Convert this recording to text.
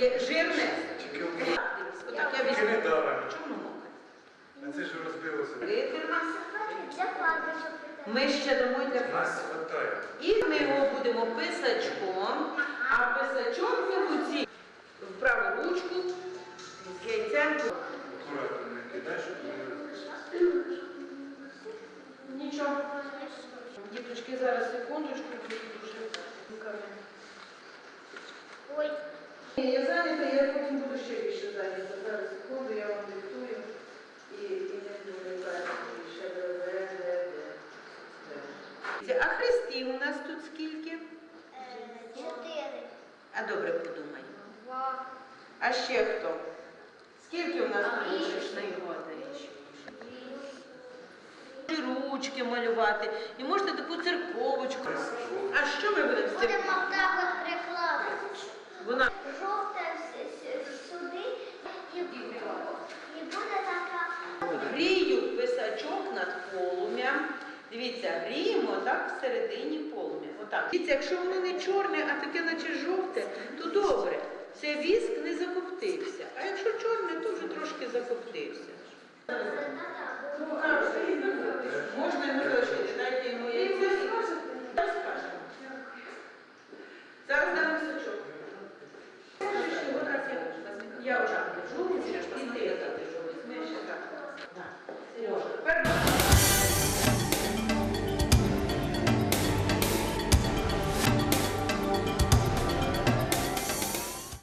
Є жирне. Отак я візьму. Чому мокре? Це ж розбилося. Ми ще дамо для Нас. І ми його будемо писачком, а писачок це оці в праву ручку з яйцем. Не. Нічого. Діточки, зараз секундочку, Я зайнята, я потім буду ще більше зайнята. Зараз секунду, я вам диктую і, не відволікаю більше. Де, де, де, де. А хрестів у нас тут скільки? Чотири. А добре подумай. Два. А ще хто? Скільки у нас його даєш? Ручки малювати. І можете таку церковочку. А що ми будемо п'ятачок над полум'ям. Дивіться, гріємо так всередині полум'я. Отак. Дивіться, якщо воно не чорне, а таке, наче жовте, то добре. Це віск не закоптився. А якщо чорне, то вже трошки закоптився.